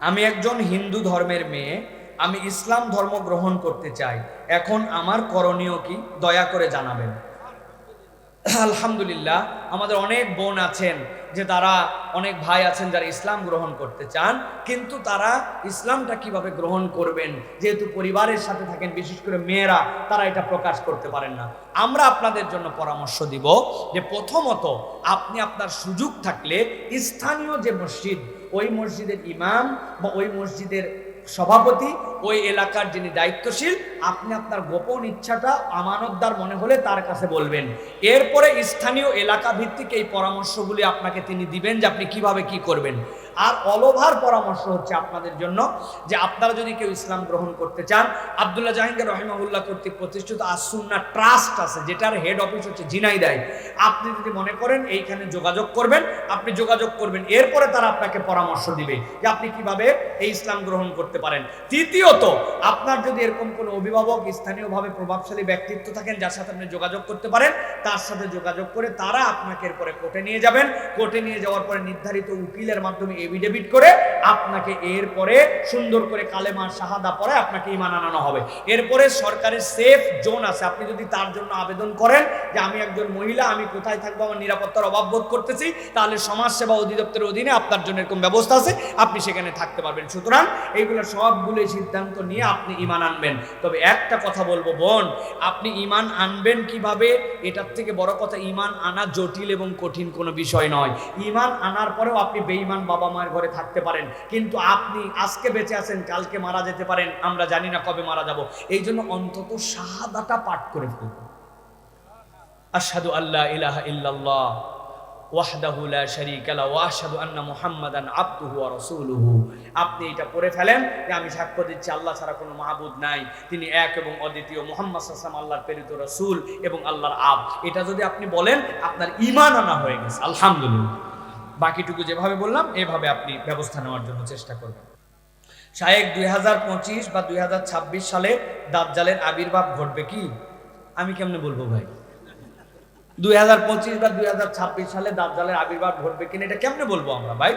আমি একজন হিন্দু ধর্মের মেয়ে, আমি ইসলাম ধর্ম গ্রহণ করতে চাই। এখন আমার করণীয় কি? দয়া করে জানাবেন। আলহামদুলিল্লাহ, আমাদের অনেক বোন আছেন যে তারা, অনেক ভাই আছেন যারা ইসলাম গ্রহণ করতে চান, কিন্তু তারা ইসলামটা কীভাবে গ্রহণ করবেন? যেহেতু পরিবারের সাথে থাকেন, বিশেষ করে মেয়েরা, তারা এটা প্রকাশ করতে পারেন না। আমরা আপনাদের জন্য পরামর্শ দিব যে প্রথমত, আপনি আপনার সুযোগ থাকলে স্থানীয় যে মসজিদ ওই মসজিদের ইমাম বা ওই মসজিদের সভাপতি, ওই এলাকার যিনি দায়িত্বশীল, আপনি আপনার গোপন ইচ্ছাটা আমানতদার মনে হলে তার কাছে বলবেন। এরপরে স্থানীয় এলাকা ভিত্তিক এই পরামর্শগুলি আপনাকে তিনি দিবেন যে আপনি কীভাবে কি করবেন। আর অলওভার পরামর্শ হচ্ছে আপনাদের জন্য যে আপনারা যদি কেউ ইসলাম গ্রহণ করতে চান, আবদুল্লাহ জাহাঙ্গীর রহিমাউল্লাহ কর্তৃক প্রতিষ্ঠিত আসুন্না ট্রাস্ট আছে, যেটার হেড অফিস হচ্ছে জিনাইদায় আপনি যদি মনে করেন এইখানে যোগাযোগ করবেন, আপনি যোগাযোগ করবেন, এরপরে তারা আপনাকে পরামর্শ দিবে যে আপনি কীভাবে এই ইসলাম গ্রহণ করতে পারেন। তৃতীয়ত, আপনার যদি এরকম কোনো অভিভাবক স্থানীয়ভাবে প্রভাবশালী ব্যক্তিত্ব থাকেন যার সাথে আপনি যোগাযোগ করতে পারেন, তার সাথে যোগাযোগ করে তারা আপনাকে এরপরে কোর্টে নিয়ে যাবেন। কোর্টে নিয়ে যাওয়ার পরে নির্ধারিত উকিলের মাধ্যমে এভিডেভিট করে আপনাকে এরপরে সুন্দর করে কালেমার শাহাদা পরে আপনাকে ইমান আনানো হবে। এরপরে সরকারের সেফ জোন আছে। আপনি যদি তার জন্য আবেদন করেন যে আমি একজন মহিলা, আমি কোথায় থাকব, আমার নিরাপত্তার অভাব বোধ করতেছি, তাহলে সমাজ সেবা অধিদপ্তরের অধীনে আপনার জন্য এরকম ব্যবস্থা আছে। আপনি সেখানে থাকতে পারবেন। সুতরাং এইগুলো সবগুলো সিদ্ধান্ত নিয়ে আপনি ইমান আনবেন। তবে একটা কথা বলব, বোন, আপনি ইমান আনবেন কীভাবে? এটার থেকে বড় কথা ইমান আনা জটিল এবং কঠিন কোনো বিষয় নয়। ইমান আনার পরেও আপনি বেঈমান বাবা মায়ের ঘরে থাকতে পারেন। কিন্তু আপনি আজকে বেঁচে আছেন, কালকে মারা যেতে পারেন, আমরা জানি না কবে মারা যাব। এই জন্য অন্তত শাহাদাটা পাঠ করে ফেলব আশহাদু আল্লাহ ইলাহা ইল্লাল্লাহ আপনি এটা ফেলেন যে আমি সাক্ষ্য দিচ্ছি, আল্লাহ ছাড়া কোনো মাহবুদ নাই। তিনি এক এবং অদ্বিতীয়, মুহাম্মদ সাল্লাল্লাহু আল্লাহর প্রেরিত রাসূল এবং আল্লাহর আব। এটা যদি আপনি বলেন, আপনার ঈমান আনা হয়ে গেছে। আলহামদুলিল্লাহ। বাকিটুকু যেভাবে বললাম, এভাবে আপনি ব্যবস্থা নেওয়ার জন্য চেষ্টা করবেন। শায়েক দুই বা দুই হাজার ছাব্বিশ সালে দাজ্জালের আবির্ভাব ঘটবে কি? আমি কেমনে বলব ভাই? দুই হাজার পঁচিশ বা দুই হাজার ছাব্বিশ সালে দাজ্জালের আবির্ভাব ঘটবে কিনা, এটা কেমনে বলব আমরা ভাই?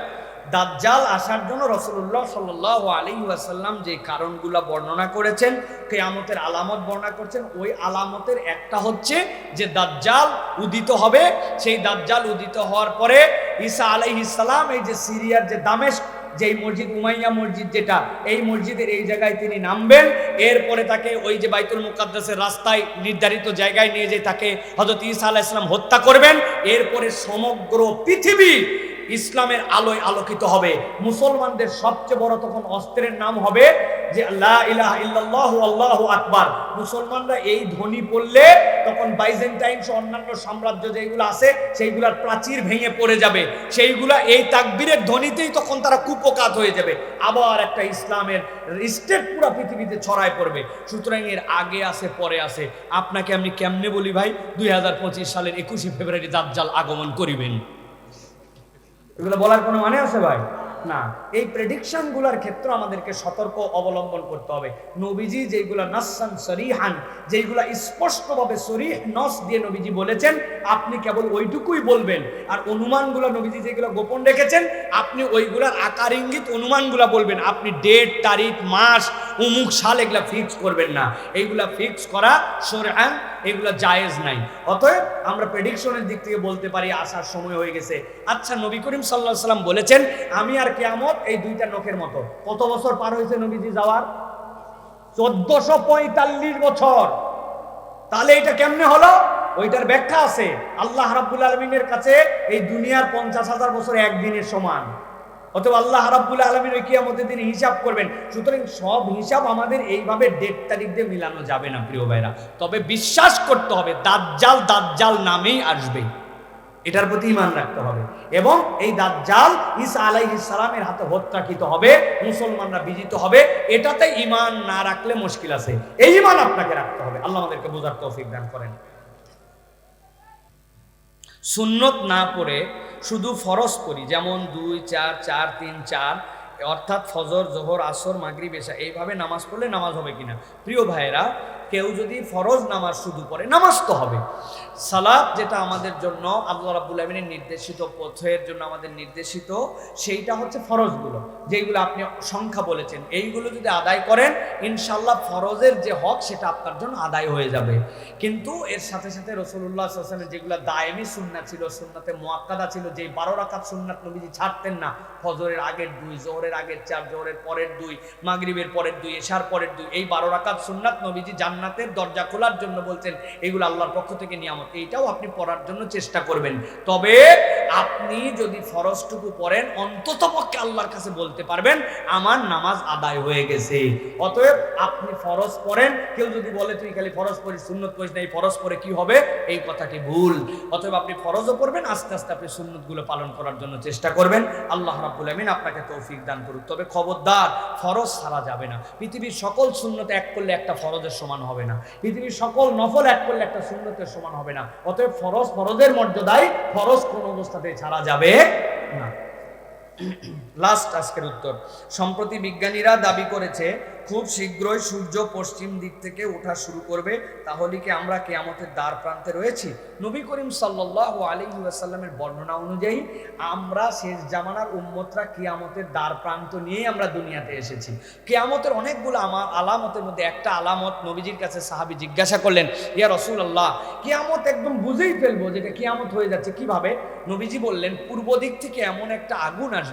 দাজ্জাল আসার জন্য রসুল্লাহ সাল্লাহ আলী ওয়াসাল্লাম যে কারণগুলা বর্ণনা করেছেন, কেয়ামতের আলামত বর্ণনা করছেন, ওই আলামতের একটা হচ্ছে যে দাজ্জাল উদিত হবে। সেই দাজ্জাল উদিত হওয়ার পরে ঈসা আলাইহিসাল্লাম এই যে সিরিয়ার যে দামেশ যে এই মসজিদ, উমাইয়া মসজিদ যেটা, এই মসজিদের এই জায়গায় তিনি নামবেন। এরপরে তাকে ওই যে বাইতুল মুকাদ্দাসের রাস্তায় নির্ধারিত জায়গায় নিয়ে যে তাকে হজরত ঈসা আলাহ ইসলাম হত্যা করবেন। এরপরে সমগ্র পৃথিবী ইসলামের আলোয় আলোকিত হবে। মুসলমানদের সবচেয়ে বড় তখন অস্ত্রের নাম হবে যে আল্লাহু আকবার। মুসলমানরা এই ধ্বনি পড়লে তখন বাইজেন্টাইন সহ অন্যান্য সাম্রাজ্য যেগুলো আছে, সেইগুলার প্রাচীর ভেঙে পড়ে যাবে। সেইগুলা এই তাকবীরের ধ্বনিতেই তখন তারা কুপকাত হয়ে যাবে। আবার একটা ইসলামের স্টেট পুরো পৃথিবীতে ছড়ায় পড়বে। সুতরাং এর আগে আছে, পরে আছে। আপনাকে আমি কেমনে বলি ভাই? দুই হাজার পঁচিশ সালের একুশে ফেব্রুয়ারি দাজ্জাল আগমন করিবেন। এগুলো বলার কোনো মানে আছে ভাই? না। এই প্রেডিকশনগুলার ক্ষেত্রে আমাদেরকে সতর্ক অবলম্বন করতে হবে। নবীজি যেগুলা নাসান সরিহান যেগুলা স্পষ্টভাবে সরিহ নস দিয়ে নবীজি বলেছেন, আপনি কেবল ওইটুকুই বলবেন। আর অনুমানগুলো নবীজি যেগুলো গোপন রেখেছেন, আপনি ওইগুলার আকার ইঙ্গিত অনুমানগুলো বলবেন। আপনি ডেট, তারিখ, মাস উমুক সাল এগুলা ফিক্স করবেন না। এইগুলা ফিক্স করা সরহান এগুলা জায়েজ নাই। অতএব আমরা প্রেডিকশনের দিক থেকে বলতে পারি, আসার সময় হয়ে গেছে। আচ্ছা নবী করিম সাল্লাহ সাল্লাম বলেছেন, আমি আর কেয়ামত এই দুইটা নখের মতো। কত বছর পার হয়েছে নবীজি যাওয়ার? চোদ্দশো পঁয়তাল্লিশ বছর। তাহলে এটা কেমনে হলো? ওইটার ব্যাখ্যা আছে। আল্লাহ রাব্বুল আলমিনের কাছে এই দুনিয়ার পঞ্চাশ হাজার বছর একদিনের সমান। অথবা আল্লাহ রাব্বুল আলমিন ওই কিয়ামতের দিন হিসাব করবেন। সুতরাং সব হিসাব আমাদের এইভাবে ডেট তারিখ দিয়ে মিলানো যাবে না, প্রিয় ভাইরা। তবে বিশ্বাস করতে হবে, দাজ্জাল দাজ্জাল নামেই আসবে। এটার প্রতি ইমান রাখতে হবে। এবং এই দাজ্জাল ঈসা আলাইহিস সালামের হাতে হত্যাকৃত হবে, মুসলমানরা বিজিত হবে, এটাতে ইমান না রাখলে মুশকিল আছে। এই ইমান আপনাকে রাখতে হবে। আল্লাহ আমাদেরকে বোঝার তৌফিক দান করেন। সুন্নত না পড়ে শুধু ফরজ পড়ি, যেমন দুই, চার চার, তিন, চার, অর্থাৎ ফজর, জোহর, আসর, মাগরিব এসা এইভাবে নামাজ পড়লে নামাজ হবে কিনা? প্রিয় ভাইয়েরা কেউ যদি ফরজ নামাজ শুধু পড়ে, নামাজ তো হবে। সালাদ যেটা আমাদের জন্য আল্লাহ রাব্বুল আমিনের নির্দেশিত পথের জন্য আমাদের নির্দেশিত, সেইটা হচ্ছে ফরজগুলো। যেগুলো আপনি সংখ্যা বলেছেন, এইগুলো যদি আদায় করেন ইনশাল্লাহ ফরজের যে হক, সেটা আপনার জন্য আদায় হয়ে যাবে। কিন্তু এর সাথে সাথে রসুল্লাহ আসলামের যেগুলো দায়েমি সুন্নাত ছিল, সুন্নাতে মোয়াক্কাদা ছিল যে বারো রাকাত সুন্নাত নবীজি ছাড়তেন না ফজরের আগের দুই, জোহরের আগের চার, জোহরের পরের দুই, মাগরিবের পরের দুই, এশার পরের দুই, এই বারো রাকাত সুন্নাত নবীজি জান্নাতের দরজা খোলার জন্য বলছেন, এগুলো আল্লাহর পক্ষ থেকে নিয়ামত। এইটাও আপনি পড়ার জন্য চেষ্টা করবেন। তবে আপনি যদি ফরজটুকু পড়েন, অন্তত পক্ষে আল্লাহর কাছে বলতে পারবেন, আমার নামাজ আদায় হয়ে গেছে। অতএব আপনি ফরজ পড়েন, কেউ যদি বলে, তুই খালি ফরজ পড়িস, সুন্নত পড়িস না, এই ফরজ পড়ে কি হবে? এই কথাটি ভুল। অতএব আপনি ফরজও পড়বেন, আস্তে আস্তে আপনি সুন্নতগুলো পালন করার জন্য চেষ্টা করবেন। আল্লাহ রাব্বুল আমিন আপনাকে তৌফিক দান করুক। তবে খবরদার, ফরজ ছাড়া যাবে না। পৃথিবীর সকল সুন্নত এক করলে একটা ফরজের সমান হবে না। পৃথিবীর সকল নফল এক করলে একটা সুন্নতের সমান হবে না। অতএব ফরজ ফরজের মর্যাদায়, ফরজ কোন অবস্থাতে ছাড়া যাবে লাস্ট আজকের উত্তর। সম্প্রতি বিজ্ঞানীরা দাবি করেছে, খুব শীঘ্রই সূর্য পশ্চিম দিক থেকে ওঠা শুরু করবে। তাহলে কি আমরা কেয়ামতের দ্বার প্রান্তে রয়েছি? নবী করিম সাল্লাহ আলী ওয়াসাল্লামের বর্ণনা অনুযায়ী, আমরা শেষ জামানার উম্মতরা কিয়ামতের দ্বার প্রান্ত নিয়েই আমরা দুনিয়াতে এসেছি। কেয়ামতের অনেকগুলো আমার আলামতের মধ্যে একটা আলামত নবীজির কাছে সাহাবি জিজ্ঞাসা করলেন, ইয়া রসুল আল্লাহ কিয়ামত একদম বুঝেই ফেলব যেটা কিয়ামত হয়ে যাচ্ছে কীভাবে? নবীজি বললেন, পূর্ব দিক থেকে এমন একটা আগুন আসবে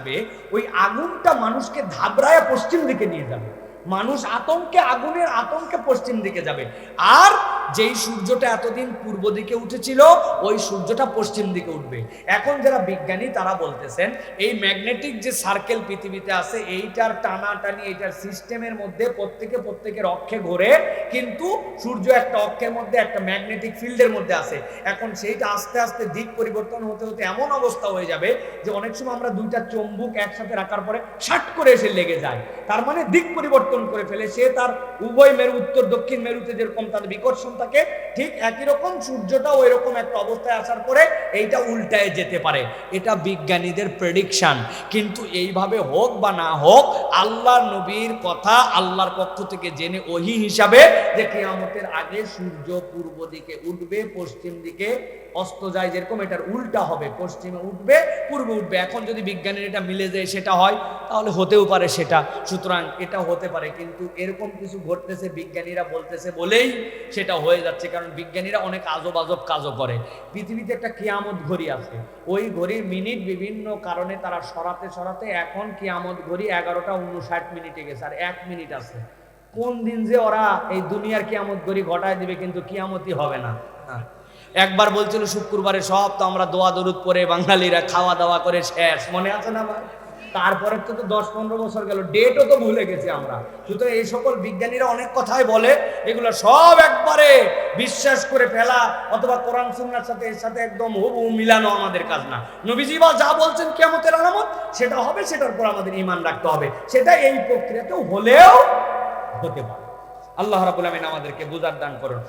ওই আগুনটা মানুষকে ধাবরায় পশ্চিম দিকে নিয়ে যাবে। মানুষ আতঙ্কে, আগুনের আতঙ্কে পশ্চিম দিকে যাবে। আর যেই সূর্যটা এতদিন পূর্ব দিকে উঠেছিল, ওই সূর্যটা পশ্চিম দিকে উঠবে। এখন যারা বিজ্ঞানী, তারা বলতেছেন, এই ম্যাগনেটিক যে সার্কেল পৃথিবীতে আছে, এইটার টানাটানি, এইটার সিস্টেমের মধ্যে প্রত্যেকে প্রত্যেকের অক্ষে ঘোরে, কিন্তু সূর্য একটা অক্ষের মধ্যে, একটা ম্যাগনেটিক ফিল্ডের মধ্যে আছে। এখন সেইটা আস্তে আস্তে দিক পরিবর্তন হতে হতে এমন অবস্থা হয়ে যাবে যে অনেক সময় আমরা দুইটা চম্বুক একসাথে রাখার পরে শাট করে এসে লেগে যায়। তার মানে দিক পরিবর্তন করে ফেলে। সে তার উভয় মেরু, উত্তর, দক্ষিণ মেরুতে যেরকম তার বিকর্ষণ থাকে, ঠিক একই রকম সূর্যটা ওই রকম একটা অবস্থায় আসার পরে এইটা উল্টায় যেতে পারে। এটা বিজ্ঞানীদের প্রেডিকশান কিন্তু এইভাবে হোক বা না হোক, আল্লাহ নবীর কথা আল্লাহর পক্ষ থেকে জেনে ওহি হিসাবে যে কেয়ামতের আগে সূর্য পূর্ব দিকে উঠবে, পশ্চিম দিকে অস্ত যায় যেরকম, এটার উল্টা হবে, পশ্চিমে উঠবে, পূর্বে উঠবে। এখন যদি বিজ্ঞানের এটা মিলে যায়, সেটা হয়, তাহলে হতেও পারে সেটা। সুতরাং এটা হতে পারে, কিন্তু এরকম কিছু ঘটতেছে, বিজ্ঞানীরা বলতেছে বলেই সেটা হয়ে যাচ্ছে, কারণ বিজ্ঞানীরা অনেক আজব আজব কাজও করে। পৃথিবীতে একটা কিয়ামত ঘড়ি আছে। ওই ঘড়ির মিনিট বিভিন্ন কারণে তারা সরাতে সরাতে এখন কিয়ামত ঘড়ি এগারোটা উনষাট মিনিটে গেছে, আর এক মিনিট আছে। কোন দিন যে ওরা এই দুনিয়ার কিয়ামত ঘড়ি ঘটায় দিবে, কিন্তু কিয়ামতই হবে না। হ্যাঁ। একবার বলছিল শুক্রবারে সব তো আমরা দোয়া দরুদ পরে বাঙালিরা খাওয়া দাওয়া করে শেষ। মনে আছে না ভাই? তারপরে তো দশ পনেরো বছর গেল ডেটও তো ভুলে গেছি আমরা। সুতরাং এই সকল বিজ্ঞানীরা অনেক কথাই বলে, এগুলো সব একবারে বিশ্বাস করে ফেলা, অথবা কোরআন সুন্নার সাথে এর সাথে একদম হুবহু মিলানো আমাদের কাজ না। নবীজি বা যা বলছেন কেমতের আলামত, সেটা হবে, সেটার উপর আমাদের ইমান রাখতে হবে। সেটা এই প্রক্রিয়াতেও হলেও হতে পারে। আল্লাহ রাবুল আমিন আমাদেরকে বুঝার দান করুন।